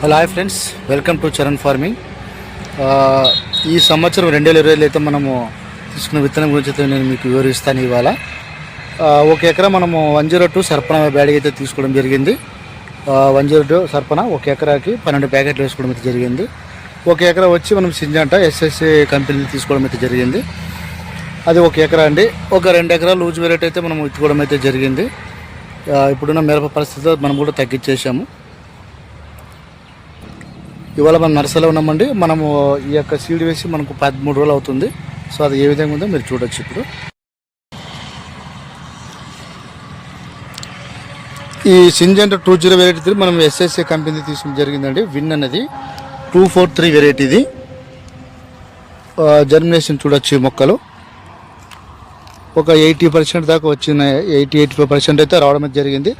Hello hi friends welcome to Charan farming ఈ సంవత్సరం రెండు వేల ఇరవైలో అయితే మనము తీసుకున్న విత్తనం గురించి అయితే నేను మీకు వివరిస్తాను ఇవాళ. ఒక ఎకరా మనము వన్ జీరో టూ సర్పణ బ్యాడ్ అయితే తీసుకోవడం జరిగింది. వన్ జీరో టూ సర్పణ ఒక ఎకరాకి పన్నెండు ప్యాకెట్లు వేసుకోవడం అయితే జరిగింది. ఒక ఎకరా వచ్చి మనం సింజంట ఎస్ఎస్సి కంపెనీ తీసుకోవడం అయితే జరిగింది. అది ఒక ఎకరా అండి. ఒక రెండు ఎకరాలు లూజ్ వెరైటీ అయితే మనం ఇచ్చుకోవడం అయితే జరిగింది. ఇప్పుడున్న మిరప పరిస్థితిలో మనం కూడా తగ్గించేసాము ఇవాళ మనం నర్సలో ఉన్నామండి. మనము ఈ యొక్క సీడ్ వేసి మనకు పదమూడు రోజులు అవుతుంది. సో అది ఏ విధంగా ఉందో మీరు చూడొచ్చు ఇప్పుడు. ఈ Syngenta two zero variety three మనం ఎస్ఎస్ఏ కంపెనీ తీసుకోవడం జరిగిందండి. విన్ అనేది టూ ఫోర్ త్రీ వెరైటీది జర్మినేషన్ చూడొచ్చు ఈ మొక్కలు. ఒక ఎయిటీ పర్సెంట్ దాకా వచ్చిన ఎయిటీ ఎయిటీ ఫైవ్ పర్సెంట్ అయితే రావడం జరిగింది.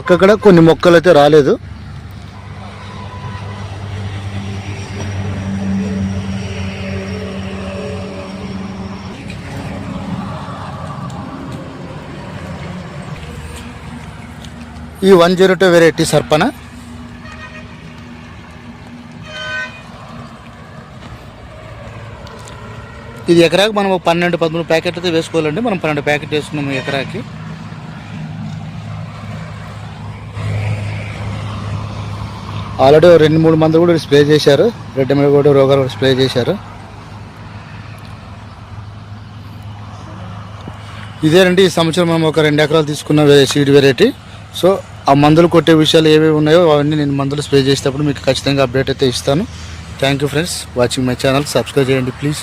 అక్కడ కొన్ని మొక్కలు అయితే రాలేదు. ఈ వన్ జీరో టూ వెరైటీ సర్పన. ఇది ఎకరాకి మనం పన్నెండు పదమూడు ప్యాకెట్లు అయితే వేసుకోవాలండి. మనం పన్నెండు ప్యాకెట్ వేసుకున్నాము ఎకరాకి. ఆల్రెడీ రెండు మూడు మంది కూడా స్ప్రే చేశారు. రెడ్ మీద కూడా రోగాలు కూడా స్ప్రే చేశారు. ఇదేనండి ఈ సంవత్సరం మనం ఒక రెండు ఎకరాలు తీసుకున్న సీడ్ వెరైటీ. సో ఆ మందులు కొట్టే విషయాలు ఏవేవి ఉన్నాయో అవన్నీ నేను మందులు స్ప్రే చేసేటప్పుడు మీకు ఖచ్చితంగా అప్డేట్ అయితే ఇస్తాను. Thank you friends watching my channel subscribe చేయండి ప్లీజ్